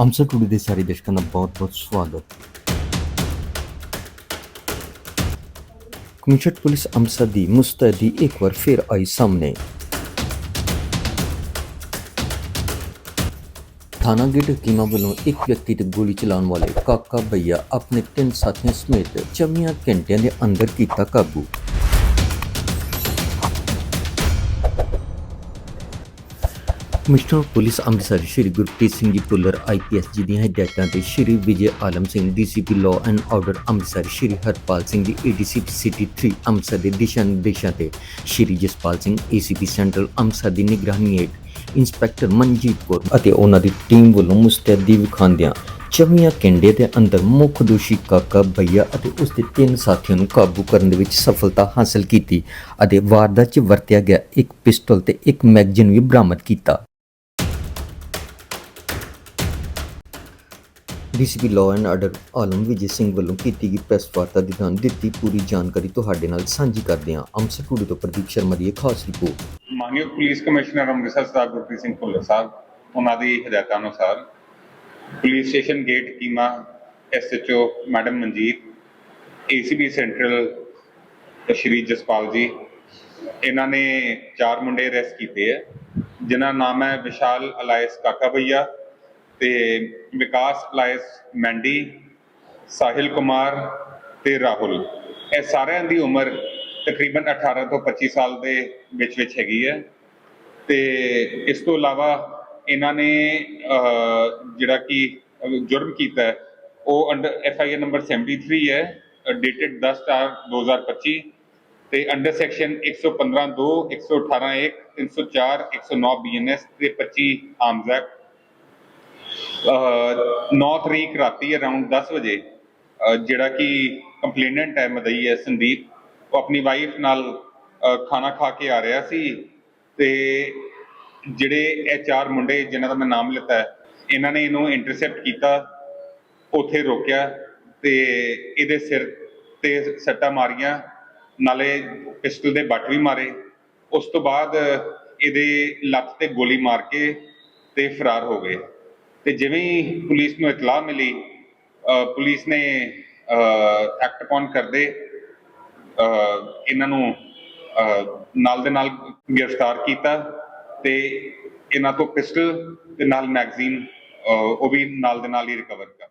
ਅੰਸਰ ਟੂਡੀ ਦੇ ਸਾਰੇ ਦਰਸ਼ਕਾਂ ਦਾ ਬਹੁਤ-ਬਹੁਤ ਸਵਾਗਤ ਕਮਿਸ਼ਨਰ ਪੁਲਿਸ ਅੰਮ੍ਰਿਤਸਰ ਦੀ ਮੁਸਤੈਦੀ ਇੱਕ ਵਾਰ ਫਿਰ ਆਈ ਸਾਹਮਣੇ ਥਾਣਾ ਗੇਟ ਹਕੀਮਾਂ ਵੱਲੋਂ ਇੱਕ ਵਿਅਕਤੀ ਤੇ ਗੋਲੀ ਚਲਾਉਣ ਵਾਲੇ ਕਾਕਾ ਭਈਆ ਆਪਣੇ ਤਿੰਨ ਸਾਥੀਆਂ ਸਮੇਤ ਚਮੀਆਂ ਘੰਟਿਆਂ ਦੇ ਅੰਦਰ ਕੀਤਾ ਕਾਬੂ commissioner police Amritsar Shri Gurpreet Singh ji Bhullar IPS ji ਦੀਆਂ ਹਦਾਇਤਾਂ ਤੇ Shri Vijay Alam Singh DCP law and order Amritsar, Shri Harpal Singh ji ADCP city 3 Amritsar ਦੇ ਦਿਸ਼ਾ ਨਿਰਦੇਸ਼ਾਂ ਤੇ ਸ਼੍ਰੀ ਜਸਪਾਲ ਸਿੰਘ ਏਸੀਪੀ ਸੈਂਟਰਲ ਅੰਮ੍ਰਿਤਸਰ ਦੀ ਨਿਗਰਾਨੀ ਹੇਠ ਇੰਸਪੈਕਟਰ ਮਨਜੀਤ ਕੌਰ ਅਤੇ ਉਹਨਾਂ ਦੀ ਟੀਮ ਵੱਲੋਂ ਮੁਸਤੈਦੀ ਵਿਖਾਉਂਦਿਆਂ ਚਮੀਆਂ ਕਿੰਡੇ ਦੇ ਅੰਦਰ ਮੁੱਖ ਦੋਸ਼ੀ ਕਾਕਾ ਭਈਆ ਅਤੇ ਉਸ ਦੇ ਤਿੰਨ ਸਾਥੀਆਂ ਨੂੰ ਕਾਬੂ ਕਰਨ ਦੇ ਵਿੱਚ ਸਫਲਤਾ ਹਾਸਲ ਕੀਤੀ ਅਤੇ ਵਾਰਦਾਤ 'ਚ ਵਰਤਿਆ ਗਿਆ ਇੱਕ ਪਿਸਟਲ ਤੇ ਇੱਕ ਮੈਗਜ਼ੀਨ ਵੀ ਬਰਾਮਦ ਕੀਤਾ। DCP law and order Alam Vijay Singh ਵੱਲੋਂ ਕੀਤੀ ਗਈ ਪ੍ਰੈਸ ਵਾਰਤਾ ਦੇ ਦੌਰਾਨ ਦਿੱਤੀ ਪੂਰੀ ਜਾਣਕਾਰੀ ਤੁਹਾਡੇ ਨਾਲ ਸਾਂਝੀ ਕਰਦੇ ਹਾਂ। ਅੰਮ੍ਰਿਤਸਰ ਟੂਡੇ ਤੋਂ ਪ੍ਰਦੀਪ ਸ਼ਰਮਾ ਦੀ ਇਹ ਖਾਸ ਰਿਪੋਰਟ। ਮਾਨਯੋਗ ਪੁਲਿਸ ਕਮਿਸ਼ਨਰ ਅੰਮ੍ਰਿਤਸਰ ਸਰਦਾਰ ਗੁਰਪ੍ਰੀਤ ਸਿੰਘ ਭੁੱਲਰ ਸਾਹਿਬ, ਉਹਨਾਂ ਦੀ ਹਦਾਇਤਾਂ ਅਨੁਸਾਰ police station gate keema SHO madam Manjeet, ACB central Shri Jaspal ji, ਇਹਨਾਂ ਨੇ ਚਾਰ ਮੁੰਡੇ ਅਰੈਸਟ ਕੀਤੇ ਹੈ ਜਿਨ੍ਹਾਂ ਨਾਮ ਹੈ ਵਿਸ਼ਾਲ ਅਲਾਇਸ ਕਾਕਾ ਭਈਆ ਤੇ ਵਿਕਾਸ ਪਲਾਇਸ ਮੈਂਡੀ, ਸਾਹਿਲ ਕੁਮਾਰ ਤੇ ਰਾਹੁਲ। ਇਹ ਸਾਰਿਆਂ ਦੀ ਉਮਰ ਤਕਰੀਬਨ 18 ਤੋਂ 25 ਸਾਲ ਦੇ ਵਿੱਚ ਵਿੱਚ ਹੈਗੀ ਹੈ। ਤੇ ਇਸ ਤੋਂ ਇਲਾਵਾ ਇਹਨਾਂ ਨੇ ਜਿਹੜਾ ਕਿ ਜੁਰਮ ਕੀਤਾ ਹੈ, ਉਹ under F I R number 73 ਹੈ, ਡੇਟਡ 10 ਚਾਰ 2025 ਤੇ ਅੰਡਰ ਸੈਕਸ਼ਨ 115 2 118 1 304 109 ਬੀਐਨਐਸ ਤੇ 25 ਆਰਮਸ ਐਕਟ 9 ਤਰੀਕ ਰਾਤੀ ਅਰਾਊਂਡ 10 ਵਜੇ ਜਿਹੜਾ ਕਿ ਕੰਪਲੇਨੈਂਟ ਹੈ ਮਦਈ ਹੈ, ਸੰਦੀਪ, ਉਹ ਆਪਣੀ ਵਾਈਫ ਨਾਲ ਖਾਣਾ ਖਾ ਕੇ ਆ ਰਿਹਾ ਸੀ ਤੇ ਜਿਹੜੇ ਇਹ ਚਾਰ ਮੁੰਡੇ ਜਿਨ੍ਹਾਂ ਦਾ ਮੈਂ ਨਾਮ ਲਿੱਤਾ ਹੈ, ਇਹਨਾਂ ਨੇ ਇਹਨੂੰ ਇੰਟਰਸੈਪਟ ਕੀਤਾ, ਉੱਥੇ ਰੋਕਿਆ ਤੇ ਇਹਦੇ ਸਿਰ ਤੇ ਸੱਟਾਂ ਮਾਰੀਆਂ, ਨਾਲੇ ਪਿਸਟਲ ਦੇ ਬੱਟ ਵੀ ਮਾਰੇ। ਉਸ ਤੋਂ ਬਾਅਦ ਇਹਦੇ ਲੱਤ ਤੇ ਗੋਲੀ ਮਾਰ ਕੇ ਤੇ ਫਰਾਰ ਹੋ ਗਏ। ਤੇ ਜਿਵੇਂ ਹੀ ਪੁਲਿਸ ਨੂੰ ਇਤਲਾਹ ਮਿਲੀ ਪੁਲਿਸ ਨੇ ਐਕਟ ਪੌਨ ਕਰਦੇ ਇਹਨਾਂ ਨੂੰ ਨਾਲ ਦੇ ਨਾਲ ਗ੍ਰਿਫਤਾਰ ਕੀਤਾ ਤੇ ਇਹਨਾਂ ਤੋਂ ਪਿਸਟਲ ਤੇ ਨਾਲ ਮੈਗਜ਼ੀਨ ਉਹ ਵੀ ਨਾਲ ਦੇ ਨਾਲ ਹੀ ਰਿਕਵਰ ਕਰ